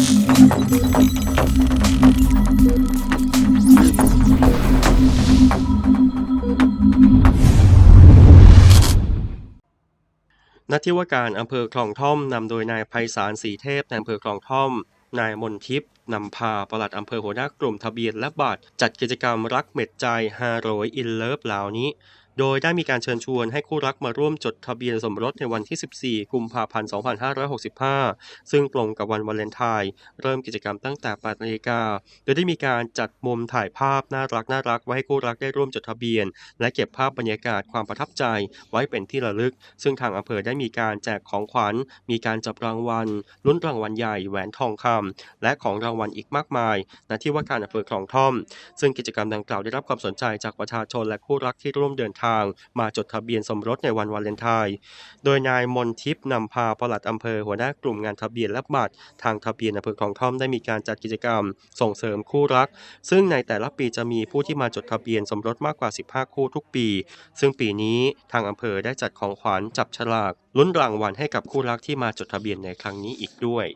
ณที่ว่าการอำเภอคลองท่อมนำโดยนายไพศาลศรีเทพในอำเภอคลองท่อม นายมนทิพย์นำพาปลัดอำเภอหัวหน้ากลุ่มทะเบียนและบัตรจัดกิจกรรมรักเม็ดใจฮาโรยอินเลิฟเหล่านี้ โดยได้มีการเชิญชวนให้คู่รักมาร่วมจดทะเบียนสมรสในวันที่ 14 กุมภาพันธ์ 2565 ซึ่งตรงกับวันวาเลนไทน์ เริ่มกิจกรรมตั้งแต่ 8 นาฬิกา โดยได้มีการจัดมุมถ่ายภาพน่ารักน่ารักไว้ให้คู่รักได้ร่วมจดทะเบียน และเก็บภาพบรรยากาศความประทับใจไว้เป็นที่ระลึก ซึ่งทางอำเภอได้มีการแจกของขวัญ มีการจับรางวัล ลุ้นรางวัลใหญ่ แหวนทองคำและของรางวัลอีกมากมาย ณ ที่ว่าการอำเภอคลองท่อม ซึ่งกิจกรรมดังกล่าวได้รับความสนใจจากประชาชนและคู่รักที่ร่วมเดินทางางมาจดทะเบียนสมรสในวันวาเลนไทน์ โดยนายมนทิพย์นำพาปลัดอำเภอหัวหน้ากลุ่มงานทะเบียนและบัตรทางทะเบียนอำเภอคลองท่อมได้มีการจัดกิจกรรม ส่งเสริมคู่รัก ซึ่งในแต่ละปีจะมีผู้ที่มาจดทะเบียนสมรสมากกว่า 15 คู่ทุกปี ซึ่งปีนี้ทางอำเภอได้จัดของขวัญจับฉลากลุ้นรางวัลให้กับคู่รักที่มาจดทะเบียนในครั้งนี้อีกด้วย